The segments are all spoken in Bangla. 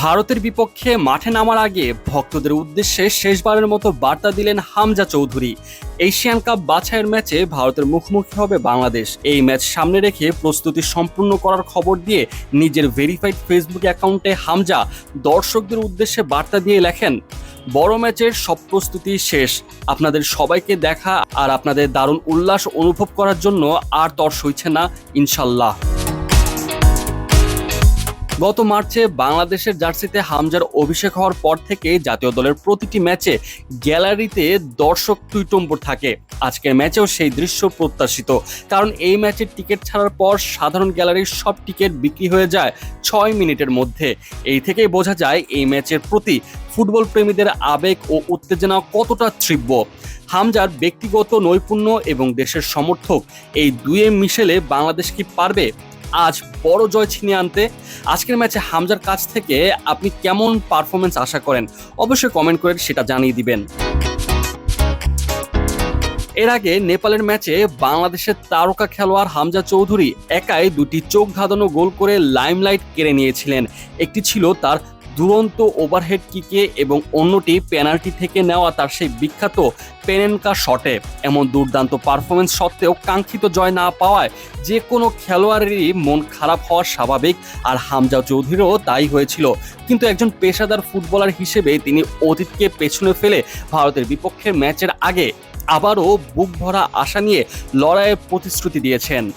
ভারতের বিপক্ষে মাঠে নামার আগে ভক্তদের উদ্দেশ্যে শেষবারের মতো বার্তা দিলেন হামজা চৌধুরী। এশিয়ান কাপ বাছাইয়ের ম্যাচে ভারতের মুখোমুখি হবে বাংলাদেশ। এই ম্যাচ সামনে রেখে প্রস্তুতি সম্পূর্ণ করার খবর দিয়ে নিজের ভেরিফাইড ফেসবুক অ্যাকাউন্টে হামজা দর্শকদের উদ্দেশ্যে বার্তা দিয়ে লেখেন, বড় ম্যাচের সব প্রস্তুতি শেষ। আপনাদের সবাইকে দেখা আর আপনাদের দারুণ উল্লাস অনুভব করার জন্য আর তর সইছে না, ইনশাল্লাহ। গত মার্চে বাংলাদেশের জার্সিতে হামজার অভিষেক হওয়ার পর থেকে জাতীয় দলের প্রতিটি ম্যাচে গ্যালারিতে দর্শক টুইটম্বর থাকে। আজকের ম্যাচেও সেই দৃশ্য প্রত্যাশিত। কারণ এই ম্যাচের টিকিট ছাড়ার পর সাধারণ গ্যালারির সব টিকিট বিক্রি হয়ে যায় ছয় মিনিটের মধ্যে। এই থেকেই বোঝা যায় এই ম্যাচের প্রতি ফুটবল প্রেমীদের আবেগ ও উত্তেজনা কতটা তীব্র। হামজার ব্যক্তিগত নৈপুণ্য এবং দেশের সমর্থক এই দুয়ে মিশেলে বাংলাদেশ কি পারবে? আজ বড় জয় ছিনিয়ে আনতে। আজকের ম্যাচে হামজার কাছ থেকে আপনি কেমন পারফরমেন্স আশা করেন? অবশ্যই কমেন্ট করে সেটা জানিয়ে দিবেন। এর আগে নেপালের ম্যাচে বাংলাদেশের তারকা খেলোয়াড় হামজা চৌধুরী একাই দুটি চোখ ধাঁধানো গোল করে লাইমলাইট কেড়ে নিয়েছিলেন। একটি ছিল তার দুরন্ত ওভারহেড কিকে এবং অন্যটি পেনাল্টি থেকে নেওয়া তার সেই বিখ্যাত পেনেনকা শটে এমন দুর্দান্ত পারফরমেন্স সত্ত্বেও কাঙ্ক্ষিত জয় না পাওয়ায় যে কোনো খেলোয়াড়েরই মন খারাপ হওয়া স্বাভাবিক আর হামজা চৌধুরীরও তাই হয়েছিল। কিন্তু একজন পেশাদার ফুটবলার হিসেবে তিনি অতীতকে পেছনে ফেলে ভারতের বিপক্ষে ম্যাচের আগে আবারও বুক ভরা আশা নিয়ে লড়াইয়ের প্রতিশ্রুতি দিয়েছেন।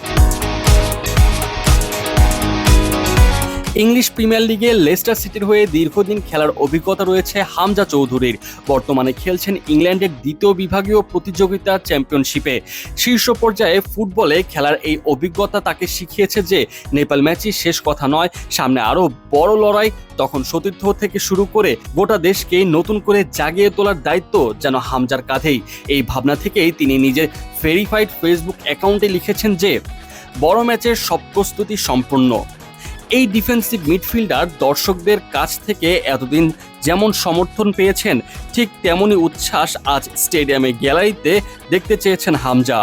ইংলিশ প্রিমিয়ার লিগে লেস্টার সিটির হয়ে দীর্ঘদিন খেলার অভিজ্ঞতা রয়েছে হামজা চৌধুরীর। বর্তমানে খেলছেন ইংল্যান্ডের দ্বিতীয় বিভাগীয় প্রতিযোগিতা চ্যাম্পিয়নশিপে। শীর্ষ পর্যায়ে ফুটবলে খেলার এই অভিজ্ঞতা তাকে শিখিয়েছে যে, নেপাল ম্যাচই শেষ কথা নয়, সামনে আরও বড় লড়াই। তখন সতীর্থ থেকে শুরু করে গোটা দেশকে নতুন করে জাগিয়ে তোলার দায়িত্ব যেন হামজার কাঁধেই। এই ভাবনা থেকেই তিনি নিজের ভেরিফাইড ফেসবুক অ্যাকাউন্টে লিখেছেন যে, বড় ম্যাচের সব প্রস্তুতি সম্পূর্ণ। এই ডিফেন্সিভ মিডফিল্ডার দর্শকদের কাছ থেকে এতদিন যেমন সমর্থন পেয়েছেন, ঠিক তেমনই উচ্ছ্বাস আজ স্টেডিয়ামে গ্যালারিতে দেখতে চেয়েছেন হামজা।